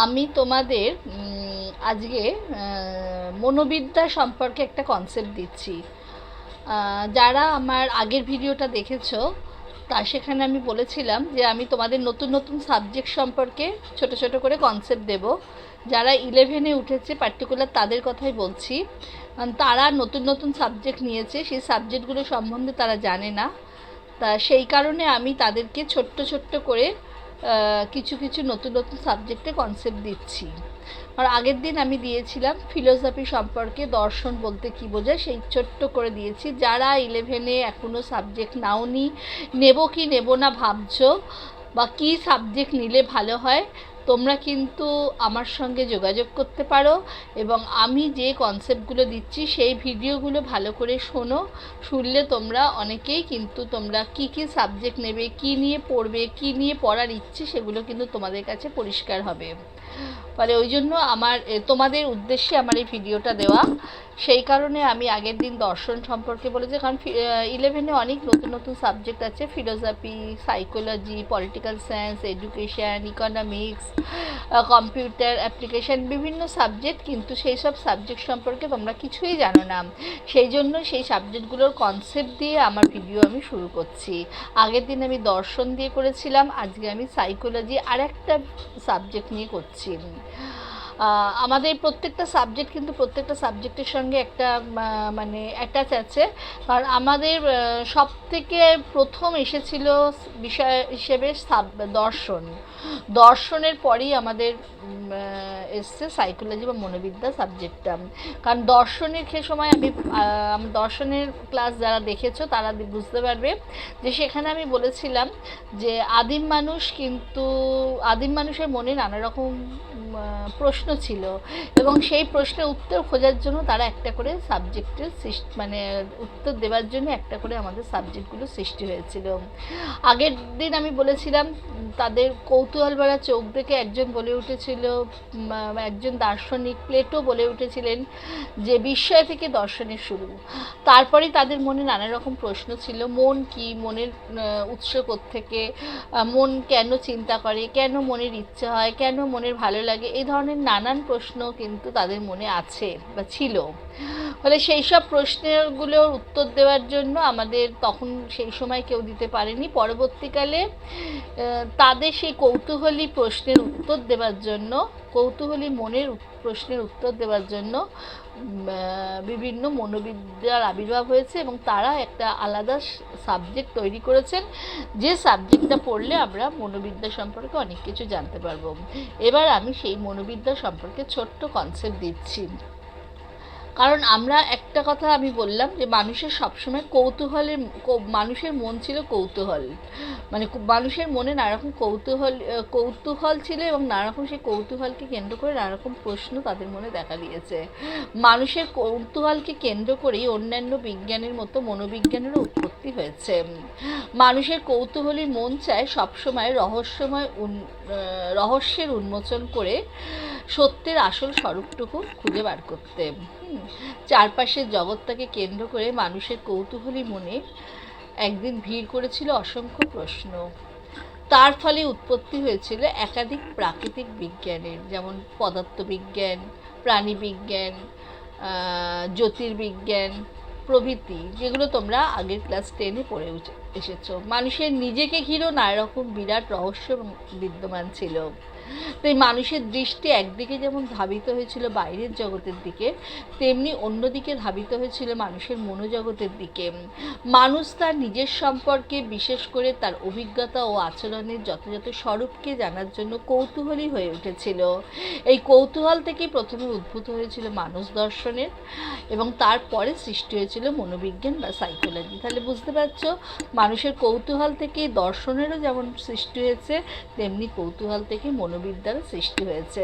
আমি তোমাদের আজকে মনোবিদ্যা সম্পর্কে একটা কনসেপ্ট দিচ্ছি। যারা আমার আগের ভিডিওটা দেখেছ, তা সেখানে আমি বলেছিলাম যে আমি তোমাদের নতুন নতুন সাবজেক্ট সম্পর্কে ছোট ছোট করে কনসেপ্ট দেব। যারা ইলেভেনে উঠেছে পার্টিকুলার তাদের কথাই বলছি। তারা নতুন নতুন সাবজেক্ট নিয়েছে, সেই সাবজেক্টগুলো সম্বন্ধে তারা জানে না। তা সেই কারণে আমি তাদেরকে ছোট্ট ছোট্ট করে কিছু কিছু নতুন নতুন সাবজেক্টে কনসেপ্ট দিচ্ছি। আর আগের দিন আমি দিয়েছিলাম ফিলোসফি সম্পর্কে দর্শন বলতে কি বোঝায় সেই ছোট্ট করে দিয়েছি। যারা ইলেভেনে এখনও সাবজেক্ট নাও নি নেব কি নেব না ভাবছ বা কী সাবজেক্ট নিলে ভালো হয় তোমরা কিন্তু আমার সঙ্গে যোগাযোগ করতে পারো এবং আমি যে কনসেপ্টগুলো দিচ্ছি, সেই ভিডিওগুলো ভালো করে শোনো। শুনলে তোমরা অনেকেই কিন্তু তোমরা কি কি সাবজেক্ট নেবে, কি নিয়ে পড়বে, কি নিয়ে পড়ার ইচ্ছে, সেগুলো কিন্তু তোমাদের কাছে পরিষ্কার হবে। ফলে ওই জন্য আমার তোমাদের উদ্দেশ্যে আমার এই ভিডিওটা দেওয়া। সেই কারণে আমি আগের দিন দর্শন সম্পর্কে বলেছি, কারণ ইলেভেনে অনেক নতুন নতুন সাবজেক্ট আছে philosophy psychology political science education economics computer application বিভিন্ন সাবজেক্ট কিন্তু সেই সব সাবজেক্ট সম্পর্কে তোমরা কিছুই জানো না। সেই জন্য সেই সাবজেক্টগুলোর কনসেপ্ট দিয়ে আমার ভিডিও আমি শুরু করছি। আগের দিন আমি দর্শন দিয়ে করেছিলাম, আজকে আমি সাইকোলজি আর একটা সাবজেক্ট নিয়ে করছি। チー。আমাদের প্রত্যেকটা সাবজেক্ট কিন্তু প্রত্যেকটা সাবজেক্টের সঙ্গে একটা মানে অ্যাটাচ আছে। কারণ আমাদের সব থেকে প্রথম এসেছিল বিষয় হিসেবে সাব- দর্শন। দর্শনের পরেই আমাদের এসছে সাইকোলজি বা মনোবিদ্যা সাবজেক্টটা কারণ দর্শনের সময় আমি দর্শনের ক্লাস যারা দেখেছ, তারা বুঝতে পারবে যে সেখানে আমি বলেছিলাম যে আদিম মানুষ কিন্তু, আদিম মানুষের মনে নানা রকম প্রশ্ন ছিল এবং সেই প্রশ্নের উত্তর খোঁজার জন্য তারা একটা করে সাবজেক্টের মানে উত্তর দেওয়ার জন্য একটা করে আমাদের সাবজেক্টগুলো সৃষ্টি হয়েছিল। আগের দিন আমি বলেছিলাম, তাদের কৌতূহল ভরা চোখ দেখে একজন বলে উঠেছিল একজন দার্শনিক প্লেটো বলে উঠেছিলেন যে, বিস্ময় থেকে দর্শনের শুরু। তারপরে তাদের মনে নানা রকম প্রশ্ন ছিল, মন কি, মনের উৎস থেকে মন কেন চিন্তা করে, কেন মনের ইচ্ছে হয়, কেন মনের ভালো লাগে, এই ধরনের নানান প্রশ্ন কিন্তু তাদের মনে আছে বা ছিল। ফলে সেই সব প্রশ্নগুলোর উত্তর দেওয়ার জন্য আমাদের তখন সেই সময় কেউ দিতে পারেনি। পরবর্তীকালে তাদের সেই কৌতূহলী প্রশ্নের উত্তর দেওয়ার জন্য, কৌতূহলী মনের প্রশ্নের উত্তর দেওয়ার জন্য বিভিন্ন মনোবিদ্যার আবির্ভাব হয়েছে এবং তারা একটা আলাদা সাবজেক্ট তৈরি করেছেন, যে সাবজেক্টটা পড়লে আমরা মনোবিদ্যা সম্পর্কে অনেক কিছু জানতে পারব। এবার আমি সেই মনোবিদ্যা সম্পর্কে ছোট্ট কনসেপ্ট দিচ্ছি। কারণ আমরা একটা কথা আমি বললাম যে মানুষের সবসময় কৌতূহলের মানুষের মন ছিল কৌতূহল। মানে মানুষের মনে নানা রকম কৌতূহল কৌতূহল ছিল এবং নানা রকম সেই কৌতূহলকে কেন্দ্র করে নানা রকম প্রশ্ন তাদের মনে দেখা দিয়েছে। মানুষের কৌতূহলকে কেন্দ্র করেই অন্যান্য বিজ্ঞানের মতো মনোবিজ্ঞানেরও উৎপত্তি হয়েছে। মানুষের কৌতূহলী মন চায় সবসময় রহস্যময় উন- রহস্যের উন্মোচন করে সত্যের আসল স্বরূপটুকু খুঁজে বার করতে। চারপাশের জগৎটাকে কেন্দ্র করে মানুষের কৌতূহলী মনে একদিন ভিড় করেছিল অসংখ্য প্রশ্ন। তার ফলে উৎপত্তি হয়েছিল একাধিক প্রাকৃতিক বিজ্ঞানের, যেমন পদার্থবিজ্ঞান, প্রাণীবিজ্ঞান জ্যোতির্বিজ্ঞান, প্রভৃতি, যেগুলো তোমরা আগের ক্লাস টেনে পড়ে এসেছ। মানুষের নিজেকে ঘিরেও নানা রকম বিরাট রহস্য বিদ্যমান ছিল। তাই মানুষের দৃষ্টি একদিকে যেমন ধাবিত হয়েছিল বাইরের জগতের দিকে, তেমনি অন্যদিকে ধাবিত হয়েছিল মানুষের মনোজগতের দিকে। মানুষ তার নিজের সম্পর্কে, বিশেষ করে তার অভিজ্ঞতা ও আচরণের যথাযথ স্বরূপকে জানার জন্য কৌতূহলী হয়ে উঠেছিল। এই কৌতূহল থেকেই প্রথমে উদ্ভূত হয়েছিল মানুষ দর্শনের এবং তারপরে সৃষ্টি হয়েছিল মনোবিজ্ঞান বা সাইকোলজি তাহলে বুঝতে পারছ, মানুষের কৌতূহল থেকেই দর্শনেরও যেমন সৃষ্টি হয়েছে, তেমনি কৌতূহল থেকে মনোবিদ্যারও সৃষ্টি হয়েছে।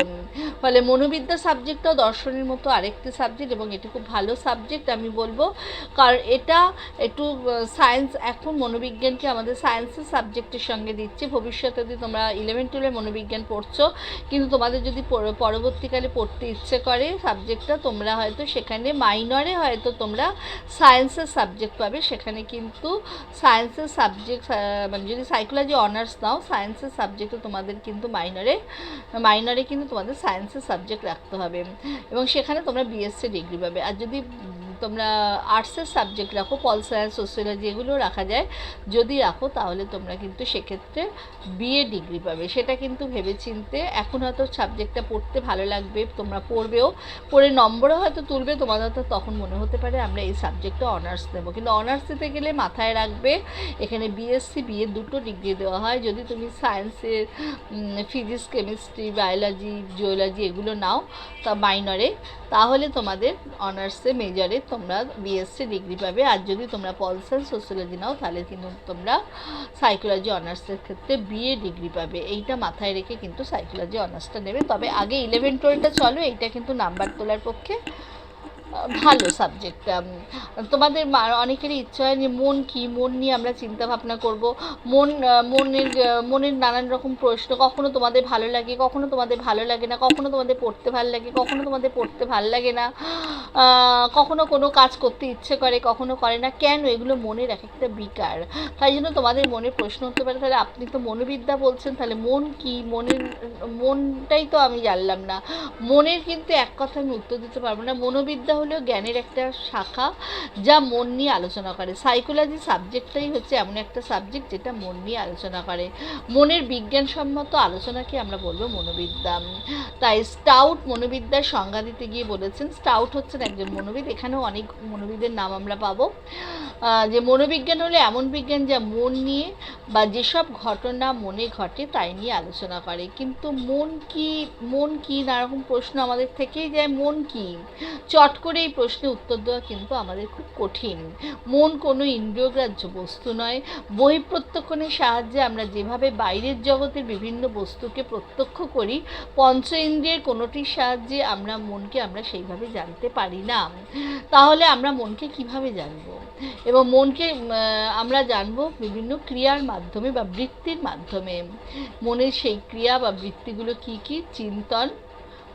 ফলে মনোবিদ্যা সাবজেক্টটাও দর্শনের মতো আরেকটি সাবজেক্ট এবং এটা খুব ভালো সাবজেক্ট, আমি বলব। কারণ এটা একটু সায়েন্স এখন মনোবিজ্ঞানকে আমাদের সায়েন্সের সাবজেক্টের সঙ্গে দিচ্ছে। ভবিষ্যতে যদি তোমরা ইলেভেন টুয়েলভে মনোবিজ্ঞান পড়ছো, কিন্তু তোমাদের যদি পরবর্তীকালে পড়তে ইচ্ছে করে সাবজেক্টটা, তোমরা হয়তো সেখানে মাইনরে হয়তো তোমরা সায়েন্সের সাবজেক্ট পাবে। সেখানে কিন্তু সায়েন্সের সাবজেক্ট মানে যদি সাইকোলজি অনার্স নাও সায়েন্সের সাবজেক্টে তোমাদের কিন্তু মাইনরে মাইনরে কিন্তু তোমাদের সায়েন্সের সাবজেক্ট রাখতে হবে। এবং সেখানে তোমরা বিএসসি ডিগ্রি পাবে। আর যদি তোমরা আর্টসের সাবজেক্ট রাখো পল সায়েন্স সোশ্যোলজি এগুলো রাখা যায়। যদি রাখো, তাহলে তোমরা কিন্তু সেক্ষেত্রে বিএ ডিগ্রি পাবে। সেটা কিন্তু ভেবেচিন্তে এখন হয়তো সাবজেক্টটা পড়তে ভালো লাগবে, তোমরা পড়বেও। পড়ে নম্বরও হয়তো তুলবে, তোমাদের হয়তো তখন মনে হতে পারে আমরা এই সাবজেক্টটা অনার্স নেব কিন্তু অনার্স দিতে গেলে মাথায় রাখবে, এখানে বিএসসি বিএ দুটো ডিগ্রি দেওয়া হয়। যদি তুমি সায়েন্সের ফিজিক্স কেমিস্ট্রি বায়োলজি জিওলজি এগুলো নাও, তা মাইনরে তাহলে তোমাদের অনার্সে মেজরে তোমরা বিএসসি ডিগ্রি পাবে। আর যদি তোমরা পলসাল সোশ্যালজি নাও, তাহলে কিন্তু তোমরা সাইকোলজি অনার্সের ক্ষেত্রে বিএ ডিগ্রি পাবে। এইটা মাথায় রেখে কিন্তু সাইকোলজি অনার্সটা নেবে। তবে আগে ইলেভেন টুয়েলভটা চলো, এইটা কিন্তু নাম্বার তোলার পক্ষে। ভালো সাবজেক্টটা তোমাদের মা- অনেকেরই ইচ্ছা হয় যে মন কি, মন নিয়ে আমরা চিন্তা ভাবনা করব। মন মনের মনের নানান রকম প্রশ্ন, কখনো তোমাদের ভালো লাগে, কখনো তোমাদের ভালো লাগে না, কখনো তোমাদের পড়তে ভালো লাগে, কখনো তোমাদের পড়তে ভালো লাগে না কখনো কোনো কাজ করতে ইচ্ছে করে, কখনো করে না, কেন? এগুলো মনের এক একটা বিকার। তাই জন্য তোমাদের মনে প্রশ্ন হতে পারে। তাহলে আপনি তো মনোবিদ্যা বলছেন, তাহলে মন কি, মনের, মনটাই তো আমি জানলাম না। মনের কিন্তু এক কথা আমি উত্তর দিতে পারব না। মনোবিদ্যা হলো জ্ঞানের একটা শাখা যা মন নিয়ে আলোচনা করে। সাইকোলজি সাবজেক্টটাই হচ্ছে এমন একটা সাবজেক্ট যেটা মন নিয়ে আলোচনা করে। মনের বিজ্ঞানসম্মত আলোচনাকে আমরা বলব মনোবিদ্যা। তাই স্টাউট মনোবিদ্যার সংজ্ঞা দিতে গিয়ে বলেছেন স্টাউট হচ্ছেন একজন মনোবিদ। এখানেও অনেক মনোবিদের নাম আমরা পাবো। যে মনোবিজ্ঞান হলো এমন বিজ্ঞান যা মন নিয়ে বা যেসব ঘটনা মনে ঘটে তাই নিয়ে আলোচনা করে। কিন্তু মন কি মন কি নানারকম প্রশ্ন আমাদের থেকেই যায়। মন কি? চট করে এই প্রশ্নের উত্তর দেওয়া কিন্তু আমাদের খুব কঠিন। মন কোনো ইন্দ্রিয়গ্রাহ্য বস্তু নয়। বহিঃপ্রত্যক্ষণের সাহায্যে আমরা যেভাবে বাইরের জগতের বিভিন্ন বস্তুকে প্রত্যক্ষ করি, পঞ্চ ইন্দ্রিয়ের কোনোটির সাহায্যে আমরা মনকে আমরা সেইভাবে জানতে পারি না। তাহলে আমরা মনকে কীভাবে জানব? এবং মনকে আমরা জানব বিভিন্ন ক্রিয়ার মাধ্যমে বা বৃত্তির মাধ্যমে। মনের সেই ক্রিয়া বা বৃত্তিগুলো কি কি? চিন্তন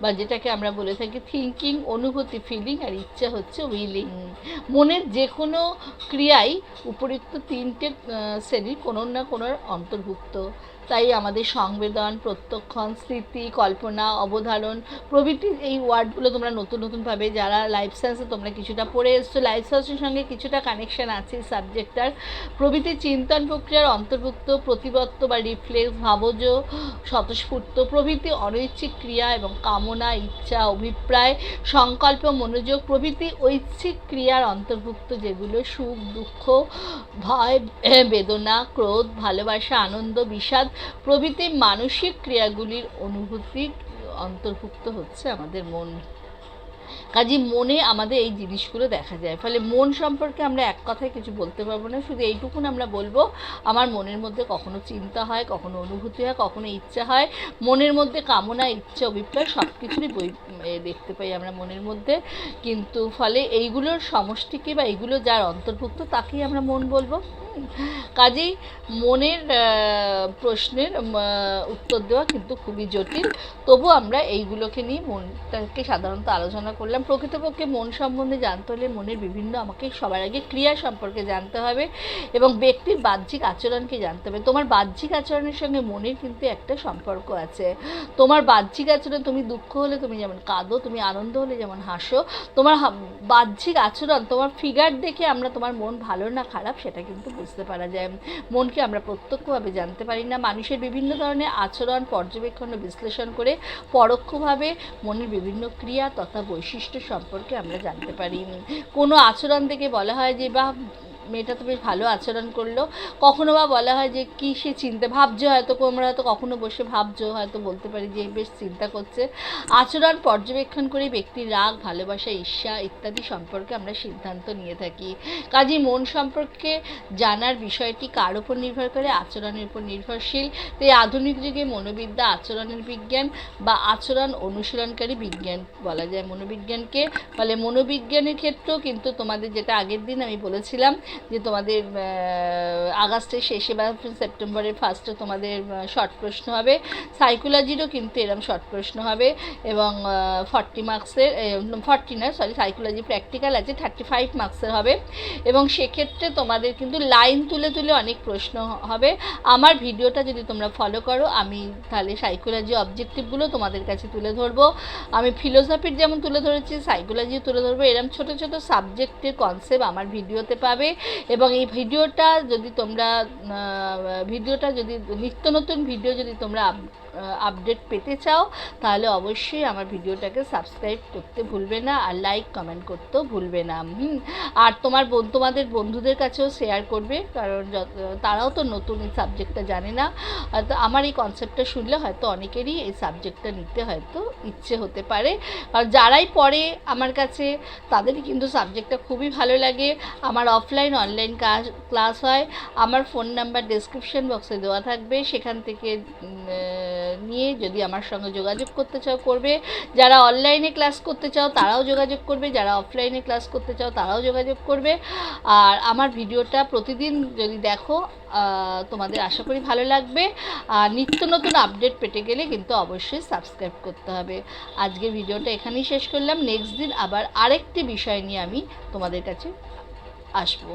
বা যেটাকে আমরা বলে থাকি থিঙ্কিং অনুভূতি ফিলিং আর ইচ্ছা হচ্ছে উইলিং মনের যে কোনো ক্রিয়াই উপরিক্ত তিনটে শ্রেণির কোনো না কোনো অন্তর্ভুক্ত। তাই আমাদের সংবেদন, প্রত্যক্ষণ, স্মৃতি, কল্পনা, অবধারণ প্রভৃতি এই ওয়ার্ডগুলো তোমরা নতুন নতুনভাবে যারা লাইফ সায়েন্সে তোমরা কিছুটা পড়ে এসছো লাইফ সায়েন্সের সঙ্গে কিছুটা কানেকশান আছে এই সাবজেক্টটার প্রভৃতি চিন্তন প্রক্রিয়ার অন্তর্ভুক্ত, প্রতিবত্ত বা রিফ্লেক্স ভাবজ, স্বতঃস্ফূর্ত, প্রভৃতি অনৈচ্ছিক ক্রিয়া এবং কামনা, ইচ্ছা, অভিপ্রায়, সংকল্প, মনোযোগ, প্রভৃতি ঐচ্ছিক ক্রিয়ার অন্তর্ভুক্ত যেগুলো সুখ, দুঃখ, ভয়, বেদনা, ক্রোধ, ভালোবাসা, আনন্দ, বিষাদ প্রভৃতি মানসিক ক্রিয়াগুলির অনুভূতি অন্তর্ভুক্ত হচ্ছে আমাদের মন। কাজে মনে আমাদের এই জিনিসগুলো দেখা যায়। ফলে মন সম্পর্কে আমরা এক কথায় কিছু বলতে পারব না, শুধু এইটুকুন আমরা বলব, আমার মনের মধ্যে কখনো চিন্তা হয়, কখনো অনুভূতি হয়, কখনো ইচ্ছা হয়। মনের মধ্যে কামনা, ইচ্ছা, অভিপ্রায় সব কিছুই বই দেখতে পাই আমরা মনের মধ্যে। কিন্তু ফলে এইগুলোর সমষ্টিকে বা এইগুলো যার অন্তর্ভুক্ত তাকেই আমরা মন বলব। কাজেই মনের প্রশ্নের উত্তর দেওয়া কিন্তু খুবই জটিল। তবু আমরা এইগুলোকে নিয়ে মনটাকে সাধারণত আলোচনা করলাম। প্রকৃতপক্ষে মন সম্বন্ধে জানতে হলে মনের বিভিন্ন আমাকে সবার আগে ক্রিয়া সম্পর্কে জানতে হবে এবং ব্যক্তির বাহ্যিক আচরণকে জানতে হবে। তোমার বাহ্যিক আচরণের সঙ্গে মনের কিন্তু একটা সম্পর্ক আছে। তোমার বাহ্যিক আচরণ, তুমি দুঃখ হলে তুমি যেমন কাঁদো, তুমি আনন্দ হলে যেমন হাসো। তোমার বাহ্যিক আচরণ, তোমার ফিগার দেখে আমরা তোমার মন ভালো না খারাপ, সেটা কিন্তু বুঝতে পারা যায়। মনকে আমরা প্রত্যক্ষভাবে জানতে পারি না। মানুষের বিভিন্ন ধরনের আচরণ, পর্যবেক্ষণ ও বিশ্লেষণ করে পরোক্ষভাবে মনের বিভিন্ন ক্রিয়া তথা বৈশিষ্ট্য সম্পর্কে আমরা জানতে পারি। কোনো আচরণ থেকে বলা হয় যে বা মেয়েটা তো বেশ ভালো আচরণ করল। কখনো বা বলা হয় যে কি সে চিন্তা ভাবছ, হয়তো আমরা হয়তো কখনো বসে ভাবছ, হয়তো বলতে পারি যে বেশ চিন্তা করছে। আচরণ পর্যবেক্ষণ করে ব্যক্তির রাগ, ভালোবাসা, ঈর্ষা ইত্যাদি সম্পর্কে আমরা সিদ্ধান্ত নিয়ে থাকি। কাজেই মন সম্পর্কে জানার বিষয়টি কার উপর নির্ভর করে? আচরণের উপর নির্ভরশীল। তাই আধুনিক যুগে মনোবিদ্যা, আচরণের বিজ্ঞান বা আচরণ অনুশীলনকারী বিজ্ঞান বলা যায় মনোবিজ্ঞানকে। ফলে মনোবিজ্ঞানের ক্ষেত্রেও কিন্তু তোমাদের যেটা আগের দিন আমি বলেছিলাম যে তোমাদের আগস্টের শেষে বা সেপ্টেম্বরের ফার্স্টে তোমাদের শর্ট প্রশ্ন হবে। সাইকোলজিরও কিন্তু এরম শর্ট প্রশ্ন হবে এবং ফর্টি মার্কসের ফর্টি না সরি সাইকোলজি প্র্যাকটিক্যাল আছে থার্টি ফাইভ মার্কসের হবে। এবং সেক্ষেত্রে তোমাদের কিন্তু লাইন তুলে তুলে অনেক প্রশ্ন হবে। আমার ভিডিওটা যদি তোমরা ফলো করো, আমি তাহলে সাইকোলজি অবজেক্টিভগুলো তোমাদের কাছে তুলে ধরবো। আমি ফিলোসফির যেমন তুলে ধরেছি সাইকোলজিও তুলে ধরবো। এরম ছোট ছোট সাবজেক্টের কনসেপ্ট আমার ভিডিওতে পাবে। এবং এই ভিডিওটা যদি তোমরা ভিডিওটা যদি নিত্য নতুন ভিডিও যদি তোমরা আপডেট পেতে চাও, তাহলে অবশ্যই আমার ভিডিওটাকে সাবস্ক্রাইব করতে ভুলবে না আর লাইক কমেন্ট করতেও ভুলবে না। আর তোমার তোমাদের বন্ধুদের কাছেও শেয়ার করবে, কারণ তারাও তো নতুন এই সাবজেক্টটা জানে না। হয়তো আমার এই কনসেপ্টটা শুনলে হয়তো অনেকেরই এই সাবজেক্টটা নিতে হয়তো ইচ্ছে হতে পারে। আর যারাই পড়ে আমার কাছে, তাদেরই কিন্তু সাবজেক্টটা খুবই ভালো লাগে। আমার অফলাইন অনলাইন ক্লাস হয়। আমার ফোন নাম্বার ডেসক্রিপশন বক্সে দেওয়া থাকবে। সেখান থেকে নিয়ে যদি আমার সঙ্গে যোগাযোগ করতে চাও, করবে। যারা অনলাইনে ক্লাস করতে চাও, তারাও যোগাযোগ করবে। যারা অফলাইনে ক্লাস করতে চাও, তারাও যোগাযোগ করবে। আর আমার ভিডিওটা প্রতিদিন যদি দেখো তোমাদের আশা করি ভালো লাগবে। আর নিত্য নতুন আপডেট পেতে গেলে কিন্তু অবশ্যই সাবস্ক্রাইব করতে হবে। আজকে ভিডিওটা এখানেই শেষ করলাম। নেক্সট দিন আবার আরেকটি বিষয় নিয়ে আমি তোমাদের কাছে আসব।